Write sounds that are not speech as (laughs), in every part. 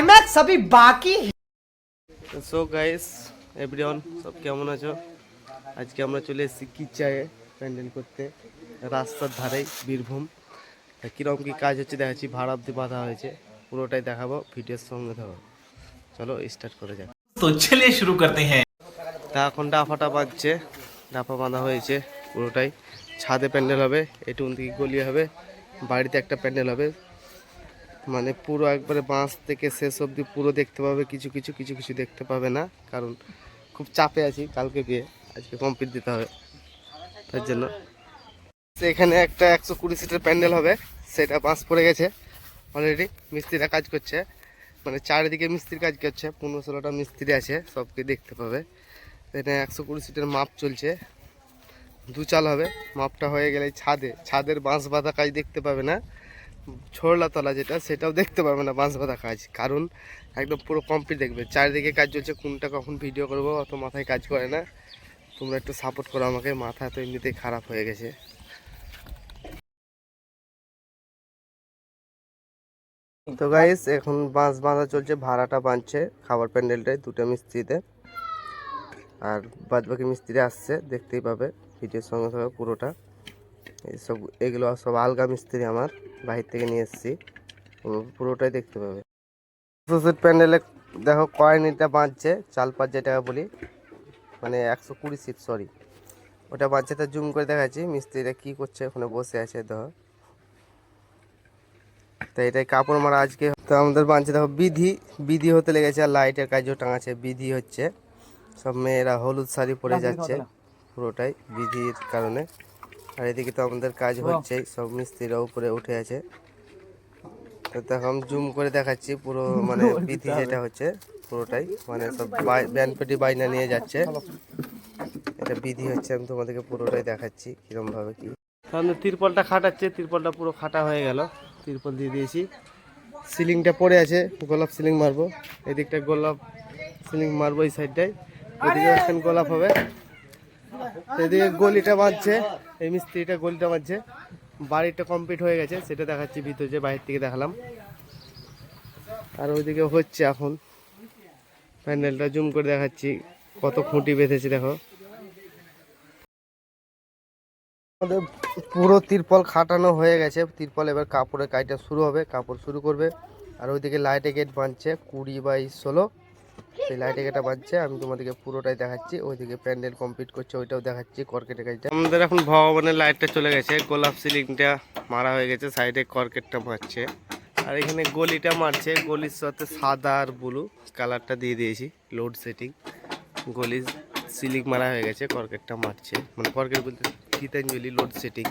Climax সবই বাকি so guys everyone সব কেমন আছো আজকে আমরা চলে এসেছি কিচায়ে প্যান্ডেল করতে রাস্তার ধারে বীরভূম কীরকম কী কাজ হচ্ছে দেখাচ্ছি ভাড়া অব্দি বাঁধা হয়েছে পুরোটাই দেখাবো ভিডিওর সঙ্গে ধরো চলো স্টার্ট করে যাক তো ছেলে শুরু করতে হ্যাঁ তা এখন ডাফাটা বাঁধছে ডাফা বাঁধা হয়েছে পুরোটাই ছাদে প্যান্ডেল হবে এটুন থেকে গলি হবে বাড়িতে একটা প্যান্ডেল হবে মানে পুরো একবারে বাঁশ থেকে শেষ অবধি পুরো দেখতে পাবে, কিছু কিছু কিছু কিছু দেখতে পাবে না। কারণ খুব চাপে আছি, কালকে বিয়ে আজকে কমপ্লিট দিতে হবে। তার জন্য এখানে একটা একশো কুড়ি সিটের প্যান্ডেল হবে, সেটা বাঁশ পড়ে গেছে অলরেডি মিস্ত্রিরা কাজ করছে। মানে চারিদিকে মিস্ত্রির কাজ করছে, পনেরো ষোলোটা মিস্ত্রি আছে, সবকে দেখতে পাবে। এখানে একশো কুড়ি সিটের মাপ চলছে, দু চাল হবে, মাপটা হয়ে গেলে ছাদে, ছাদের বাঁশ বাঁধা কাজ দেখতে পাবে না। ছোড়লা তলা যেটা, সেটাও দেখতে পারবে না, বাঁশ বাঁধা কাজ। কারণ একদম পুরো কমপ্লিট দেখবে। চারিদিকে কাজ চলছে, কোনটা কখন ভিডিও করব, অত মাথায় কাজ করে না। তোমরা একটু সাপোর্ট করো আমাকে, মাথা তো এমনিতেই খারাপ হয়ে গেছে। তো গাইস এখন বাঁশ বাঁধা চলছে, ভাড়াটা বাঁধছে, খাবার প্যান্ডেলটায় দুটো মিস্ত্রিতে। আর বাদবাকি মিস্ত্রি আসছে, দেখতেই পাবে ভিডিওর সঙ্গে সঙ্গে পুরোটা। এইসব এগুলো সব আলগা মিস্ত্রি আমার বাহির থেকে নিয়ে এসেছি। পুরোটাই দেখতে পাবে। সুসেট প্যান্ডেলে দেখো কয়েনিটা বাঁচছে চাল পাঁচ যেটাকে বলি মানে একশো কুড়ি সিট সরি ওটা বাঁধছে তা জুম করে দেখাচ্ছি মিস্ত্রিরা কী করছে ওখানে বসে আছে দেখো। তো এটাই কাপড় মারা আজকে। তো আমাদের বাঁধছে দেখো বিধি বিধি হতে লেগেছে আর লাইটের কাজও টাঙাচ্ছে বিধি হচ্ছে। সব মেয়েরা হলুদ শাড়ি পরে যাচ্ছে পুরোটাই বিধির কারণে। আর এদিকে তো আমাদের কাজ হচ্ছে সব মিস্ত্রিরা উপরে উঠে আছে। তো দেখো আমি জুম করে দেখাচ্ছি পুরো (laughs) মানে বিধি যেটা হচ্ছে পুরোটাই। মানে সব ব্যান পেটি বাইনা নিয়ে যাচ্ছে। এটা বিধি হচ্ছে আমি তোমাদেরকে পুরোটাই দেখাচ্ছি কিরম ভাবে কি। সামনে তিরপলটা খাটাচ্ছে তিরপলটা পুরো খাটা হয়ে গেল। তিরপল দিয়ে দিয়েছি। সিলিংটা পড়ে আছে গোলাপ সিলিং মারবো। এদিকটা গোলাপ সিলিং মারবো এই সাইডটাই এদিকে গোলাপ হবে। এদিকে গলিটা বাঁধছে, এই মিস্ত্রিটা গলিটা বাঁধছে। বাড়িটা কমপ্লিট হয়ে গেছে, সেটা দেখাচ্ছি ভিতরে যে বাইরে থেকে দেখালাম। আর ওইদিকে হচ্ছে এখন, প্যান্ডেলটা জুম করে দেখাচ্ছি, কত খুঁটি বেঁধেছে দেখো। আমাদের পুরো তিরপল খাটানো হয়ে গেছে, তিরপল এবার কাপড়ের কাজটা শুরু হবে, কাপড় শুরু করবে। আর ওইদিকে লাইটে গেট বাঁধছে, কুড়ি বাই ষোলো। সেই লাইটে গেটটা বাঁধছে আমি তোমাদেরকে পুরোটাই দেখাচ্ছি। ওইদিকে প্যান্ডেল কমপ্লিট করছে, ওইটাও দেখাচ্ছি কর্কেটের কাজটা। আমাদের এখন ভগবানের লাইটটা চলে গেছে, গোলাপ সিলিংটা মারা হয়ে গেছে, সাইডে কর্কেটটা মারছে আর এখানে গলিটা মারছে, গলির সাথে সাদা আর ব্লু কালারটা দিয়ে দিয়েছি লোড সেটিং গলি সিলিং মারা হয়ে গেছে, কর্কেটটা মারছে। মানে কর্কেট বলতে গীতাঞ্জলি লোড সেটিং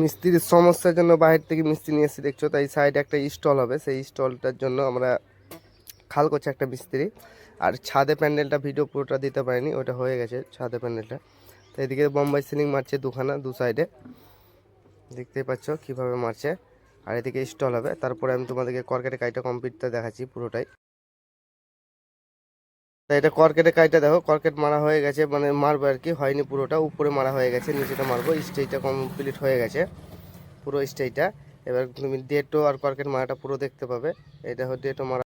মিস্ত্রির সমস্যার জন্য বাইরে থেকে মিস্ত্রি নিয়ে এসে দেখছ, তাই সাইডে একটা স্টল হবে। সেই স্টলটার জন্য আমরা খাল করছে একটা মিস্ত্রি। আর ছাদে প্যান্ডেলটা ভিডিও পুরোটা দিতে পারিনি, ওটা হয়ে গেছে ছাদে প্যান্ডেলটা। তো এদিকে বোম্বাই সিলিং মারছে দুখানা, দু সাইডে দেখতেই পাচ্ছ কীভাবে মারছে। আর এদিকে স্টল হবে, তারপরে আমি তোমাদেরকে কর্কেটের কাজটা কমপ্লিটটা দেখাচ্ছি পুরোটাই। তো এটা কর্কেটের কাজটা দেখো কর্কেট মারা হয়ে গেছে মানে মারবো আর কি, হয়নি পুরোটা, উপরে মারা হয়ে গেছে, নিচেটা মারবো স্টেজটা কমপ্লিট হয়ে গেছে, পুরো স্টেজটা এবার তুমি ডেটো আর কর্কেট মারাটা পুরো দেখতে পাবে, এটা ডেটো মারা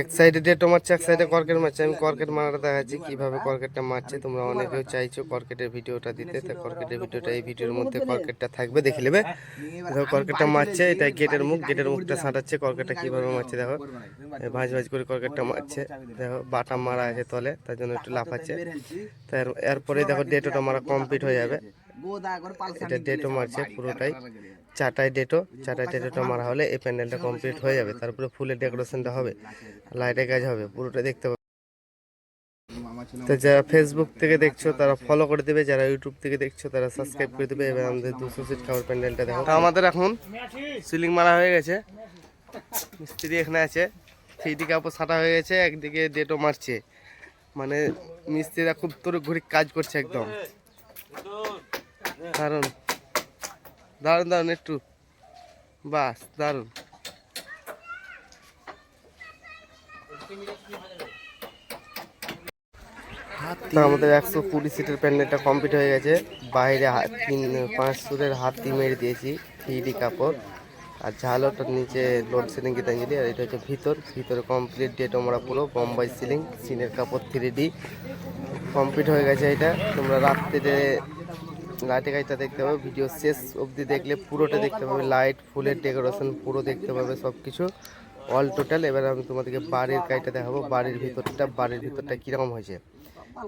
এক সাইডে ডেটো মারছে এক সাইডে কর্কেট মারছে আমি কর্কেট মারাটা দেখাচ্ছি কীভাবে কর্কেটটা মারছে তোমরা অনেকেও চাইছো কর্কেটের ভিডিওটা দিতে তো কর্কেটের ভিডিওটা এই ভিডিওর মধ্যে কর্কেটটা থাকবে দেখে নেবে। দেখো কর্কেটটা মারছে এটা গেটের মুখ গেটের মুখটা সাঁটাচ্ছে কর্কেটটা কীভাবে মারছে দেখো। ভাঁজ ভাঁজ করে কর্কেটটা মারছে দেখো বাটা মারা আছে তলে তার জন্য একটু লাফাচ্ছে। এরপরে দেখো ডেটোটা মারা কমপ্লিট হয়ে যাবে। এটা ডেটো মারছে পুরোটাই। চারটায় ডেটো চারটায় ডেটোটা মারা হলে এই প্যান্ডেলটা কমপ্লিট হয়ে যাবে তারপরে ফুলের ডেকোরেশনটা হবে লাইটের কাজ হবে পুরোটা দেখতে পাবে। তো যারা ফেসবুক থেকে দেখছ তারা ফলো করে দেবে যারা ইউটিউব থেকে দেখছ তারা সাবস্ক্রাইব করে দেবে এবার আমাদের দুশো সিট খাবার প্যান্ডেলটা দেখো। আমাদের এখন সিলিং মারা হয়ে গেছে। মিস্ত্রি এখানে আছে। থ্রিডি কাপড় ছাটা হয়ে গেছে একদিকে ডেটো মারছে। মানে মিস্ত্রিরা খুব তোর ঘুরি কাজ করছে একদম। দারুণ দারুণ দারুণ, একটু। বাস, দারুণ। না, আমাদের একশো কুড়ি সিটের প্যান্ডেলটা কমপ্লিট হয়ে গেছে। বাইরে হাত তিন, পাঁচ সুরের হাতি মেরে দিয়েছি থ্রি কাপড়। আর ঝালোটার নিচে লোড সিলিং গীতাঞ্জলি আর এটা হচ্ছে ভিতর। ভিতরে কমপ্লিট ডেট আমরা পুরো বোম্বাই সিলিং সিনের কাপড় থ্রি কমপ্লিট হয়ে গেছে এটা। তোমরা রাত্রিতে লাইটে কাজটা দেখতে পাবে, ভিডিও শেষ অবধি দেখলে পুরোটা দেখতে পাবে, লাইট, ফুলের ডেকোরেশন পুরো দেখতে পাবে সব কিছু অল টোটাল এবার আমি তোমাদেরকে বাড়ির কাজটা দেখাবো, বাড়ির ভিতরটা বাড়ির ভিতরটা কীরকম হয়েছে।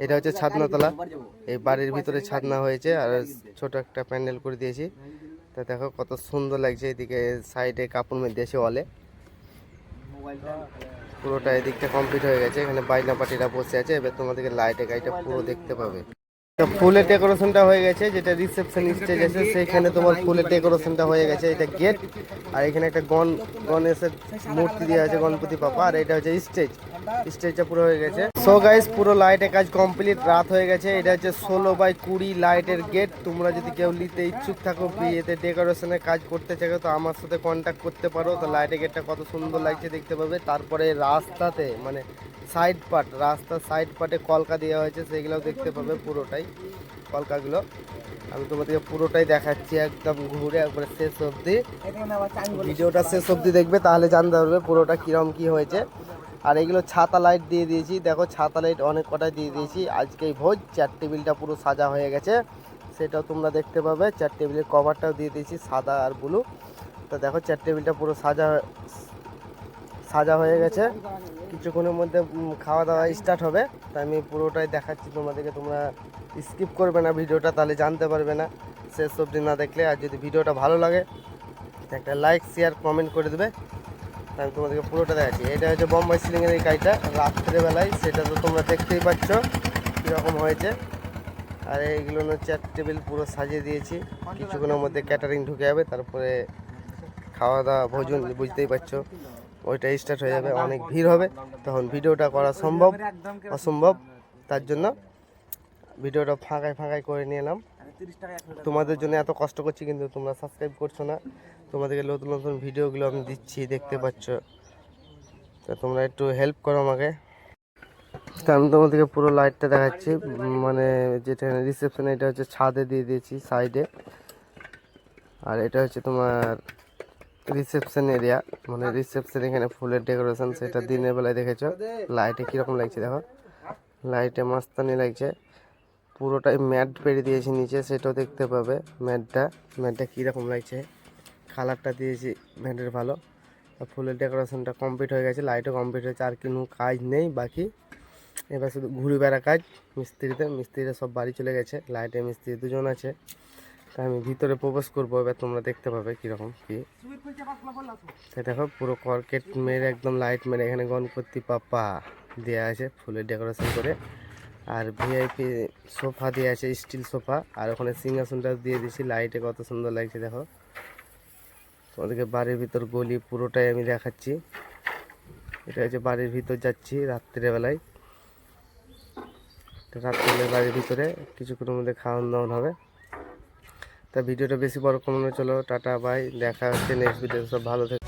এটা হচ্ছে ছাদনাতলা, এই বাড়ির ভিতরে ছাদনা হয়েছে, আর ছোট একটা প্যান্ডেল করে দিয়েছি। তা দেখো কত সুন্দর লাগছে এদিকে, সাইডে কাপড় মেয়ে দিয়েছে ওয়ালে পুরোটা এদিকটা কমপ্লিট হয়ে গেছে, এখানে বাইনা পাটিরা বসে আছে, এবার তোমাদেরকে লাইটে গাইটা পুরো দেখতে পাবে। তো ফুলের ডেকোরেশনটা হয়ে গেছে, যেটা রিসেপশন স্টেজ আছে, সেখানে তোমার ফুলের ডেকোরেশনটা হয়ে গেছে। এটা গেট আর এখানে একটা গণ, গণেশের মূর্তি দেওয়া আছে, গণপতি বাবা, আর এটা হচ্ছে স্টেজ স্টেজটা পুরো হয়ে গেছে। সো গাইস পুরো লাইটের কাজ কমপ্লিট রাত হয়ে গেছে। এটা হচ্ছে ষোলো বাই কুড়ি লাইটের গেট তোমরা যদি কেউ নিতে ইচ্ছুক থাকো, বিয়েতে ডেকোরেশনের কাজ করতে চাও তো আমার সাথে কন্ট্যাক্ট করতে পারো। তো লাইটের গেটটা কত সুন্দর লাগছে দেখতে পাবে। তারপরে রাস্তাতে মানে সাইড পার্ট রাস্তার সাইড পার্টে কলকা দেওয়া হয়েছে, সেগুলোও দেখতে পাবে পুরোটাই। কলকাগুলো আমি তোমাদেরকে পুরোটাই দেখাচ্ছি একদম ঘুরে একবারে শেষ অবধি। ভিডিওটা শেষ অবধি দেখবে তাহলে জানতে পারবে পুরোটা কীরকম কী হয়েছে। আর এগুলো ছাতা লাইট দিয়ে দিয়েছি। দেখো ছাতা লাইট অনেক কটাই দিয়ে দিয়েছি। আজকেই ভোজ চেয়ার টেবিলটা পুরো সাজা হয়ে গেছে। সেটাও তোমরা দেখতে পাবে। চেয়ার টেবিলের কভারটাও দিয়ে দিয়েছি সাদা আর ব্লু তো দেখো চেয়ার টেবিলটা পুরো সাজা সাজা হয়ে গেছে। কিছুক্ষণের মধ্যে খাওয়া দাওয়া স্টার্ট হবে। তাই আমি পুরোটাই দেখাচ্ছি তোমাদেরকে। তোমরা স্কিপ করবে না ভিডিওটা, তাহলে জানতে পারবে না। শেষ অবধি না দেখলে, আর যদি ভিডিওটা ভালো লাগে, একটা লাইক শেয়ার কমেন্ট করে দেবে। আমি তোমাদেরকে পুরোটা দেখাচ্ছি। এটা হচ্ছে বোম্বাই সিলিংয়ের এই কাজটা। রাত্রেবেলায় সেটা তো তোমরা দেখতেই পাচ্ছ কীরকম হয়েছে। আর এইগুলো চেয়ার টেবিল পুরো সাজিয়ে দিয়েছি। কিছুক্ষণের মধ্যে ক্যাটারিং ঢুকে যাবে, তারপরে খাওয়া দাওয়া ভোজন, বুঝতেই পারছ। ওইটা স্টার্ট হয়ে যাবে অনেক ভিড় হবে। তখন ভিডিওটা করা সম্ভব অসম্ভব। তার জন্য ভিডিওটা ফাঁকায় ফাঁকায় করে নিয়ে এলাম তোমাদের জন্য এত কষ্ট করছি কিন্তু তোমরা সাবস্ক্রাইব করছ না। তোমাদেরকে নতুন নতুন ভিডিওগুলো আমি দিচ্ছি দেখতে পাচ্ছ। তা তোমরা একটু হেল্প করো আমাকে। তা আমি তোমাদেরকে পুরো লাইটটা দেখাচ্ছি। মানে যেটা রিসেপশন এটা হচ্ছে ছাদে দিয়ে দিয়েছি সাইডে আর এটা হচ্ছে তোমার রিসেপশন এরিয়া মানে রিসেপশন এখানে ফুলের ডেকোরেশন সেটা দিনের বেলায় দেখেছ। লাইটে কীরকম লাগছে দেখো। লাইটে মাস্তানি লাগছে। পুরোটাই ম্যাট পেরে দিয়েছি নিচে, সেটাও দেখতে পাবে ম্যাটটা। ম্যাটটা কীরকম লাগছে? কালারটা দিয়েছি ম্যাটের ভালো। ফুলের ডেকোরেশনটা কমপ্লিট হয়ে গেছে লাইটও কমপ্লিট হয়েছে, আর কোনো কাজ নেই বাকি। এবার শুধু ঘুরে বেড়া কাজ মিস্ত্রিতে মিস্ত্রিরা সব বাড়ি চলে গেছে। লাইটে মিস্ত্রি দুজন আছে। আমি ভিতরে প্রবেশ করব, এবার তোমরা দেখতে পাবে কীরকম কি। দেখো, পুরো কর্কেট মেরে একদম লাইট মেরে এখানে গণপতি পাপা দেওয়া আছে, ফুলের ডেকোরেশন করে। আর ভিআইপি সোফা দেওয়া আছে স্টিল সোফা। আর ওখানে সিংহাসনটা দিয়ে দিয়েছি লাইটে কত সুন্দর লাগছে, দেখো। তোমাদেরকে বাড়ির ভিতর গলি পুরোটাই আমি দেখাচ্ছি। এটা হচ্ছে বাড়ির ভিতর যাচ্ছি রাত্রিবেলায় রাত্রিবেলায় বাড়ির ভিতরে কিছুক্ষণের মধ্যে খাওয়ান দাওয়ান হবে। তা ভিডিওটা বেশি বড় কমানো চলো, টাটা বাই দেখা হচ্ছে নেক্সট ভিডিও সব ভালো থাকে.